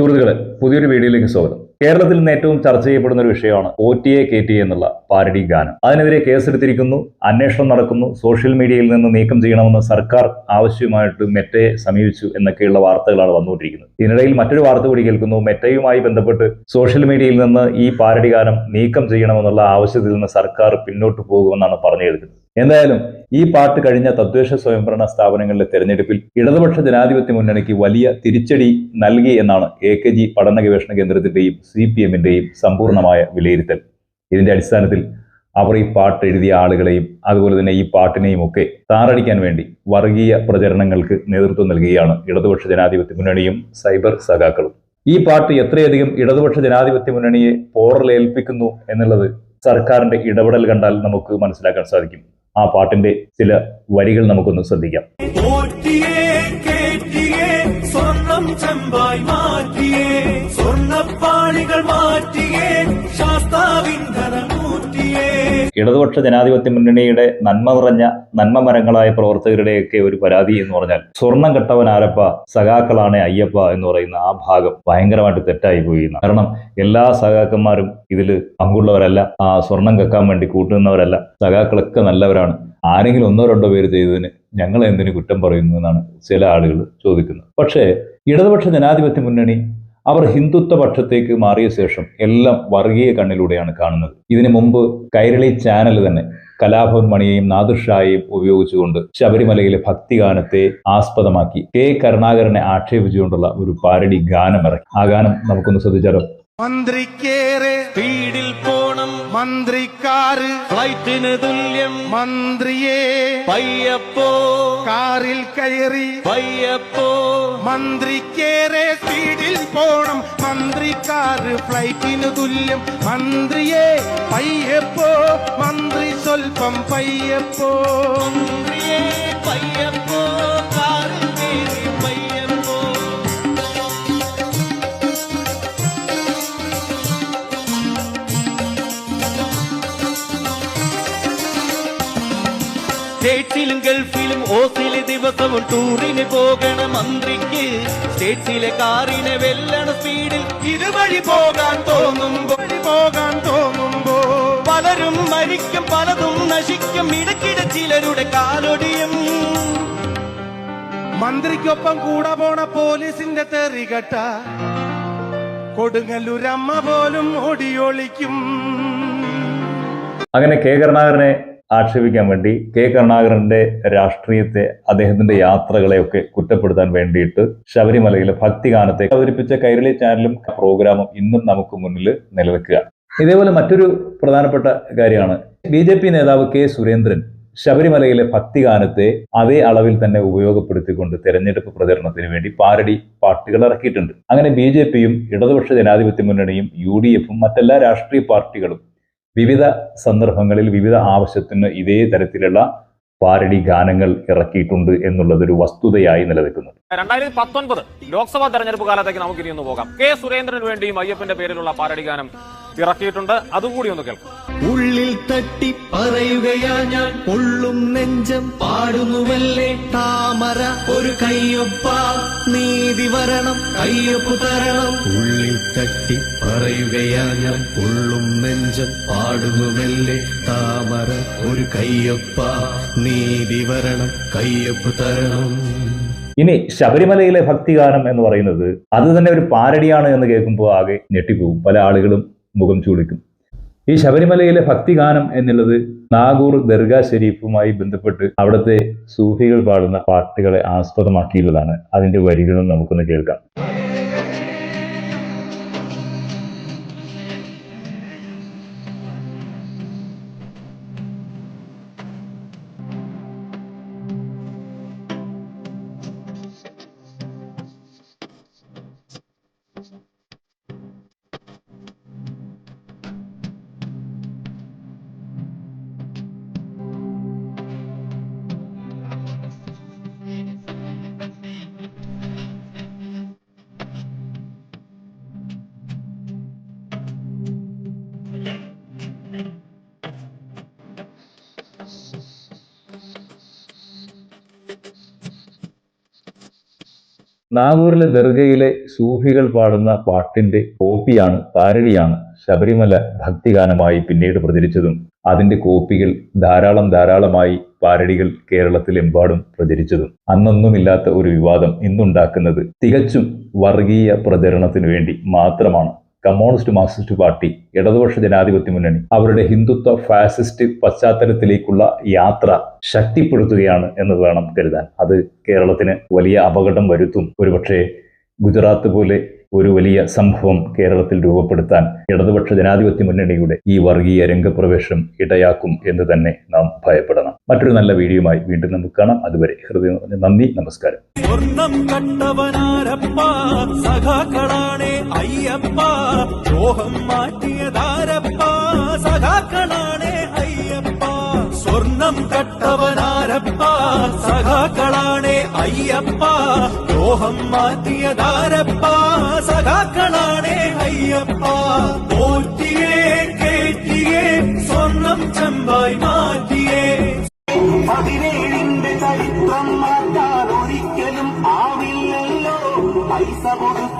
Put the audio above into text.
സുഹൃത്തുക്കളെ പുതിയൊരു വീഡിയോയിലേക്ക് സ്വാഗതം. കേരളത്തിൽ നിന്ന് ഏറ്റവും ചർച്ച ചെയ്യപ്പെടുന്ന ഒരു വിഷയമാണ് O T A K T എന്നുള്ള പാരഡി ഗാനം. അതിനെതിരെ കേസെടുത്തിരിക്കുന്നു അന്വേഷണം നടക്കുന്നു സോഷ്യൽ മീഡിയയിൽ നിന്ന് നീക്കം ചെയ്യണമെന്ന് സർക്കാർ ആവശ്യമായിട്ട് മെറ്റയെ സമീപിച്ചു എന്നൊക്കെയുള്ള വാർത്തകളാണ് വന്നുകൊണ്ടിരിക്കുന്നത്. ഇതിനിടയിൽ മറ്റൊരു വാർത്ത കൂടി കേൾക്കുന്നു മെറ്റയുമായി ബന്ധപ്പെട്ട് സോഷ്യൽ മീഡിയയിൽ നിന്ന് ഈ പാരഡി ഗാനം നീക്കം ചെയ്യണമെന്നുള്ള ആവശ്യത്തിൽ നിന്ന് സർക്കാർ പിന്നോട്ട് പോകുമെന്നാണ് പറഞ്ഞു കേൾക്കുന്നത് എന്തായാലും ഈ പാട്ട് കഴിഞ്ഞ തദ്ദേശ സ്വയംഭരണ സ്ഥാപനങ്ങളിലെ തെരഞ്ഞെടുപ്പിൽ ഇടതുപക്ഷ ജനാധിപത്യ മുന്നണിക്ക് വലിയ തിരിച്ചടി നൽകി എന്നാണ് എ കെ ജി പഠന ഗവേഷണ കേന്ദ്രത്തിന്റെയും സി പി എമ്മിന്റെയും സമ്പൂർണമായ വിലയിരുത്തൽ. ഇതിന്റെ അടിസ്ഥാനത്തിൽ അവർ ഈ പാട്ട് എഴുതിയ ആളുകളെയും അതുപോലെ തന്നെ ഈ പാട്ടിനെയും ഒക്കെ താറടിക്കാൻ വേണ്ടി വർഗീയ പ്രചരണങ്ങൾക്ക് നേതൃത്വം നൽകുകയാണ് ഇടതുപക്ഷ ജനാധിപത്യ മുന്നണിയും സൈബർ സഖാക്കളും. ഈ പാട്ട് എത്രയധികം ഇടതുപക്ഷ ജനാധിപത്യ മുന്നണിയെ പോറലേൽപ്പിക്കുന്നു എന്നുള്ളത് സർക്കാരിന്റെ ഇടപെടൽ കണ്ടാൽ നമുക്ക് മനസ്സിലാക്കാൻ സാധിക്കും. ആ പാട്ടിന്റെ ചില വരികൾ നമുക്കൊന്ന് ശ്രദ്ധിക്കാം. ഇടതുപക്ഷ ജനാധിപത്യ മുന്നണിയുടെ നന്മ നിറഞ്ഞ നന്മ മരങ്ങളായ പ്രവർത്തകരുടെയൊക്കെ ഒരു പരാതി എന്ന് പറഞ്ഞാൽ സ്വർണം കെട്ടവൻ ആരപ്പ സഖാക്കളാണ് അയ്യപ്പ എന്ന് പറയുന്ന ആ ഭാഗം ഭയങ്കരമായിട്ട് തെറ്റായി പോയി കാരണം എല്ലാ സഖാക്കന്മാരും ഇതിൽ പങ്കുള്ളവരല്ല ആ സ്വർണം കെക്കാൻ വേണ്ടി കൂട്ടുന്നവരല്ല സഖാക്കളൊക്കെ നല്ലവരാണ്. ആരെങ്കിലും ഒന്നോ രണ്ടോ പേര് ചെയ്തതിന് ഞങ്ങൾ എന്തിനു കുറ്റം പറയുന്നു എന്നാണ് ചില ആളുകൾ ചോദിക്കുന്നത്. പക്ഷേ ഇടതുപക്ഷ ജനാധിപത്യ മുന്നണി അവർ ഹിന്ദുത്വ പക്ഷത്തേക്ക് മാറിയ ശേഷം എല്ലാം വർഗീയ കണ്ണിലൂടെയാണ് കാണുന്നത്. ഇതിനു മുമ്പ് കൈരളി ചാനൽ തന്നെ കലാഭവൻ മണിയെയും നാദുഷായെയും ഉപയോഗിച്ചുകൊണ്ട് ശബരിമലയിലെ ഭക്തിഗാനത്തെ ആസ്പദമാക്കി. കെ കരുണാകരനെ ആക്ഷേപിച്ചുകൊണ്ടുള്ള ഒരു പാരടി ഗാനം ഇറക്കി ആ ഗാനം നമുക്കൊന്ന് ശ്രദ്ധിച്ചാലോ? മന്ത്രിക്കാറ് ഫ്ലൈറ്റിന് തുല്യം. മന്ത്രിയെ. പയ്യപ്പോ. കാറിൽ കയറി. പയ്യപ്പോ. മന്ത്രിക്കേറെ സ്പീഡിൽ പോണം. മന്ത്രിക്കാറ് ഫ്ലൈറ്റിന് തുല്യം. മന്ത്രിയെ പയ്യപ്പോ. മന്ത്രി സ്വൽപ്പം പയ്യപ്പോ. മന്ത്രിയെ പയ്യപ്പോ. സ്റ്റേറ്റ്സിലും ഗൾഫിലും ഓസിലെ ദിവസവും ടൂറിന് പോകണ മന്ത്രിക്ക്. സ്റ്റേറ്റ്സിലെ കാറിനെ വെല്ലണ സ്പീഡിൽ ഇരുവഴി പോകാൻ തോന്നുമ്പോ വഴി പോകാൻ തോന്നുമ്പോ പലരും മരിക്കും പലതും നശിക്കും. ഇടക്കിട ചിലരുടെ കാലൊടിയും. മന്ത്രിക്കൊപ്പം കൂടെ പോണ പോലീസിന്റെ തെറികട്ട കൊടുങ്ങല്ലൂരമ്മ പോലും ഓടിയൊളിക്കും അങ്ങനെ കെ കരുണാകരനെ ആക്ഷേപിക്കാൻ വേണ്ടി കെ കരുണാകരന്റെ രാഷ്ട്രീയത്തെ അദ്ദേഹത്തിന്റെ യാത്രകളെയൊക്കെ കുറ്റപ്പെടുത്താൻ വേണ്ടിയിട്ട് ശബരിമലയിലെ ഭക്തിഗാനത്തെ അവതരിപ്പിച്ച കൈരളി ചാനലും പ്രോഗ്രാമും ഇന്നും നമുക്ക് മുന്നിൽ നിലനിൽക്കുക. ഇതേപോലെ മറ്റൊരു പ്രധാനപ്പെട്ട കാര്യമാണ് ബി ജെ പി നേതാവ് കെ സുരേന്ദ്രൻ ശബരിമലയിലെ ഭക്തിഗാനത്തെ അതേ അളവിൽ തന്നെ ഉപയോഗപ്പെടുത്തിക്കൊണ്ട് തെരഞ്ഞെടുപ്പ് പ്രചരണത്തിന് വേണ്ടി പാരടി പാർട്ടികൾ ഇറക്കിയിട്ടുണ്ട്. അങ്ങനെ ബി ജെ പിയും ഇടതുപക്ഷ ജനാധിപത്യ മുന്നണിയും യു ഡി എഫും മറ്റെല്ലാ രാഷ്ട്രീയ പാർട്ടികളും വിവിധ സന്ദർഭങ്ങളിൽ വിവിധ ആവശ്യത്തിന് ഇതേ തരത്തിലുള്ള പാരടി ഗാനങ്ങൾ ഇറക്കിയിട്ടുണ്ട് എന്നുള്ളതൊരു വസ്തുതയായി നിലനിൽക്കുന്നു. രണ്ടായിരത്തി പത്തൊൻപത് ലോക്സഭാ തെരഞ്ഞെടുപ്പ് കാലത്തേക്ക് നമുക്ക് ഇനി ഒന്ന് പോകാം. കെ സുരേന്ദ്രന് വേണ്ടിയും അയ്യപ്പന്റെ പേരിലുള്ള പാരടി ഗാനം ഇറക്കിയിട്ടുണ്ട്. അതുകൂടി ഒന്ന് കേൾക്കാം. ഉള്ളിൽ തട്ടി പറയുകയാ ഞാൻ. ഉള്ളും നെഞ്ചം പാടുന്നുവല്ലേ. താമര ഒരു കയ്യൊപ്പ. നീതി വരണം കയ്യൊപ്പ് തരണം. ഉള്ളിൽ തട്ടി പറയുകയാ ഞാൻ. ഉള്ളും നെഞ്ചം പാടുന്നുവല്ലേ. താമര ഒരു കയ്യൊപ്പ. നീതി വരണം കയ്യൊപ്പ് തരണം. ഇനി ശബരിമലയിലെ ഭക്തിഗാനം എന്ന് പറയുന്നത് അത് തന്നെ ഒരു പാരടിയാണ് എന്ന് കേൾക്കുമ്പോൾ ആകെ ഞെട്ടിപ്പോവും. പല ആളുകളും മുഖം ചൂളിക്കും. ഈ ശബരിമലയിലെ ഭക്തിഗാനം എന്നുള്ളത് നാഗൂർ ദർഗ ഷെരീഫുമായി ബന്ധപ്പെട്ട് അവിടുത്തെ സൂഫികൾ പാടുന്ന പാട്ടുകളെ ആസ്പദമാക്കിയുള്ളതാണ് അതിന്റെ വരികളും നമുക്കൊന്ന് കേൾക്കാം. നാഗൂറിലെ ദർഗയിലെ സൂഫികൾ പാടുന്ന പാട്ടിന്റെ കോപ്പിയാണ് പാരടിയാണ് ശബരിമല ഭക്തിഗാനമായി പിന്നീട് പ്രചരിച്ചതും. അതിന്റെ കോപ്പികൾ ധാരാളം ധാരാളമായി പാരടികൾ കേരളത്തിലെമ്പാടും പ്രചരിച്ചതും. അന്നൊന്നുമില്ലാത്ത ഒരു വിവാദം ഇന്നുണ്ടാക്കുന്നത് തികച്ചും വർഗീയ പ്രചരണത്തിനു വേണ്ടി മാത്രമാണ്. കമ്മ്യൂണിസ്റ്റ് മാർക്സിസ്റ്റ് പാർട്ടി ഇടതുപക്ഷ ജനാധിപത്യ മുന്നണി അവരുടെ ഹിന്ദുത്വ ഫാസിസ്റ്റ് പശ്ചാത്തലത്തിലേക്കുള്ള യാത്ര ശക്തിപ്പെടുത്തുകയാണ് എന്ന് വേണം കരുതാൻ. അത് കേരളത്തിന് വലിയ അപകടം വരുത്തും. ഒരുപക്ഷെ ഗുജറാത്ത് പോലെ ഒരു വലിയ സംഭവം കേരളത്തിൽ രൂപപ്പെടുത്താൻ ഇടതുപക്ഷ ജനാധിപത്യ മുന്നണിയുടെ ഈ വർഗീയ രംഗപ്രവേശം ഇടയാക്കും എന്ന് തന്നെ നാം ഭയപ്പെടണം. മറ്റൊരു നല്ല വീഡിയോയുമായി വീണ്ടും നമുക്ക് കാണാം. അതുവരെ ഹൃദയം നന്ദി നമസ്കാരം. സഖാക്കളാണേ അയ്യപ്പ അയ്യപ്പ. സ്വർണം കട്ടവനാരപ്പ സഖാക്കളാണേ അയ്യപ്പ ദ്രോഹം മാറ്റിയതാരപ്പ സഖാക്കളാണേ അയ്യപ്പ. പോറ്റിയേ കേറ്റിയേ സ്വർണം ചെമ്പായി മാറ്റിയേ. പതിനേഴിന്റെ ചരിത്രം മാറ്റാൻ ഒരിക്കലും ആവില്ലല്ലോ. പൈസ കൊടുത്തത് ആരപ്പ കെ